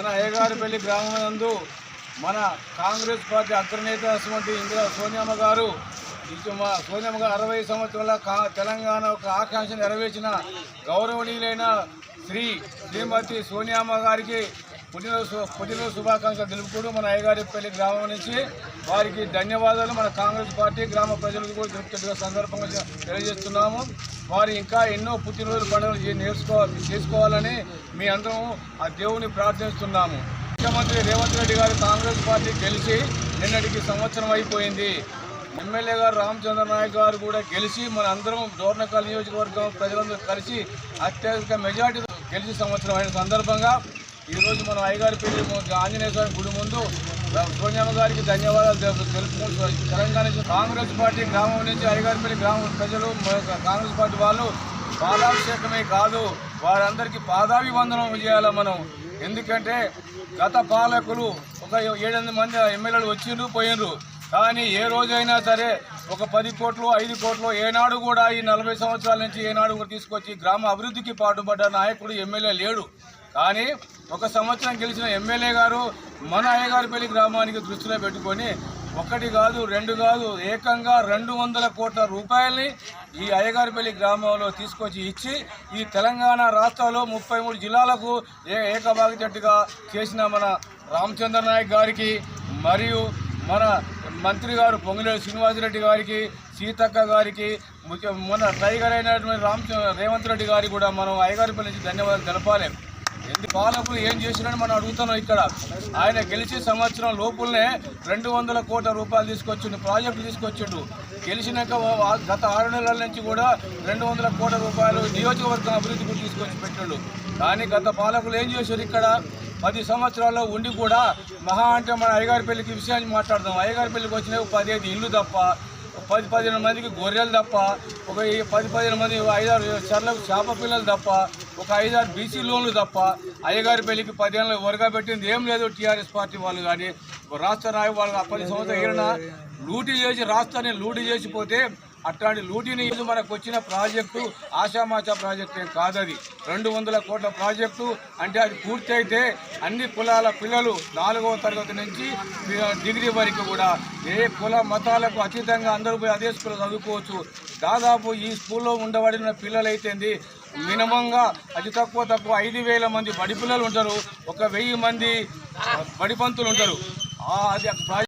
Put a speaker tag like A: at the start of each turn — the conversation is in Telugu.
A: మన అయ్యగారిపల్లి గ్రామం నందు మన కాంగ్రెస్ పార్టీ అగ్రనేత అటువంటి ఇందిరా సోనియమ్మ గారు మా సోనియమ్మ గారు అరవై సంవత్సరాల కా తెలంగాణ ఒక ఆకాంక్ష నెరవేర్చిన గౌరవనీయులైన శ్రీ శ్రీమతి సోనియామ్మ గారికి పుట్టినరోజు పుట్టినరోజు శుభాకాంక్షలు తెలుపుకుంటూ మన అయ్యగారిపల్లి గ్రామం నుంచి వారికి ధన్యవాదాలు. మన కాంగ్రెస్ పార్టీ గ్రామ ప్రజలకు కూడా తెలుపుతున్న సందర్భంగా తెలియజేస్తున్నాము. వారు ఇంకా ఎన్నో పుట్టినరోజు పండుగలు నేర్చుకోవాలి చేసుకోవాలని మీ అందరం ఆ దేవుని ప్రార్థిస్తున్నాము. ముఖ్యమంత్రి రేవంత్ రెడ్డి గారు కాంగ్రెస్ పార్టీ గెలిచి నిన్నటికి సంవత్సరం అయిపోయింది. ఎమ్మెల్యే గారు రామచంద్ర నాయక్ గారు కూడా గెలిచి మన అందరం డోర్నకల్ నియోజకవర్గం ప్రజలందరూ కలిసి అత్యధిక మెజార్టీ గెలిచి సంవత్సరం అయిన సందర్భంగా ఈరోజు మనం అయ్యగారి పెళ్ళి ఆంజనేయ స్వామి గుడి ముందు సోనియమ్మ గారికి ధన్యవాదాలు తెలు- తెలుపుకుంటూ తెలంగాణ నుంచి కాంగ్రెస్ పార్టీ గ్రామం నుంచి అయ్యగారిపల్లి గ్రామం ప్రజలు కాంగ్రెస్ పార్టీ వాళ్ళు పాదాభిషేకమే కాదు వారందరికీ పాదాభివందనం చేయాలి మనం. ఎందుకంటే గత పాలకులు ఒక ఏడెనిమిది మంది ఎమ్మెల్యేలు వచ్చిండ్రు పోయినరు కానీ ఏ రోజైనా సరే ఒక పది కోట్లు ఐదు కోట్లు ఏనాడు కూడా ఈ నలభై సంవత్సరాల నుంచి ఏనాడు కూడా తీసుకొచ్చి గ్రామ అభివృద్ధికి పాటుపడ్డ నాయకుడు ఎమ్మెల్యే లేడు. కానీ ఒక సంవత్సరం గెలిచిన ఎమ్మెల్యే గారు మన అయ్యగారిపల్లి గ్రామానికి దృష్టిలో పెట్టుకొని ఒకటి కాదు రెండు కాదు ఏకంగా రెండు వందల కోట్ల రూపాయల్ని ఈ అయ్యగారిపల్లి గ్రామంలో తీసుకొచ్చి ఇచ్చి ఈ తెలంగాణ రాష్ట్రంలో ముప్పై మూడు జిల్లాలకు ఏ ఏకభాగజట్టుగా చేసిన మన రామచంద్ర నాయక్ గారికి మరియు మన మంత్రి గారు పొంగులేరు శ్రీనివాసరెడ్డి గారికి సీతక్క గారికి ముఖ్య మన టైగర్ అయినటువంటి రామ్ రేవంత్ రెడ్డి గారికి కూడా మనం అయ్యగారిపల్లి నుంచి ధన్యవాదాలు తెలపాలి. పాలకులు ఏం చేసినని మనం అడుగుతున్నాం ఇక్కడ. ఆయన గెలిచి సంవత్సరం లోపులనే రెండు వందల కోట్ల రూపాయలు తీసుకొచ్చిండు ప్రాజెక్టు తీసుకొచ్చిండు. గెలిచినాక గత ఆరు నెలల నుంచి కూడా రెండు వందల కోట్ల రూపాయలు నియోజకవర్గం అభివృద్ధికి తీసుకొచ్చి పెట్టిండు. కానీ గత పాలకులు ఏం చేశారు ఇక్కడ? పది సంవత్సరాల్లో ఉండి కూడా మహా అంటే మన అయ్యగారిపల్లికి విషయాన్ని మాట్లాడదాం. అయ్యగారిపల్లికి వచ్చిన పదిహేను ఇల్లు తప్ప పది పదిహేను మందికి గొర్రెలు తప్ప ఒక ఈ పది పదిహేను మంది ఐదారు చర్లకు చేప పిల్లలు తప్ప ఒక ఐదారు బీసీ లోన్లు తప్ప అయ్యగారి పెళ్ళికి పదిహేను వరగా పెట్టింది ఏం లేదు టీఆర్ఎస్ పార్టీ వాళ్ళు కానీ. రాష్ట్ర నాయకు వాళ్ళు పది సంవత్సరాలు ఏరినా లూటీ చేసి రాష్ట్రాన్ని లూటీ చేసిపోతే అట్లాంటి లూటిని ఇది మనకు వచ్చిన ప్రాజెక్టు ఆశామాచా ప్రాజెక్ట్ ఏం కాదది. రెండు వందల కోట్ల ప్రాజెక్టు అంటే అది పూర్తి అయితే అన్ని కులాల పిల్లలు నాలుగవ తరగతి నుంచి డిగ్రీ వరకు కూడా ఏ కుల మతాలకు అతీతంగా అందరూ పోయి అదే స్కూల్లో చదువుకోవచ్చు. దాదాపు ఈ స్కూల్లో ఉండబడిన పిల్లలైతేంది మినిమంగా అతి తక్కువ తక్కువ ఐదు వేల మంది బడి పిల్లలు ఉంటారు. ఒక వెయ్యి మంది బడిపంతులు ఉంటారు. అది ప్రాజెక్ట్.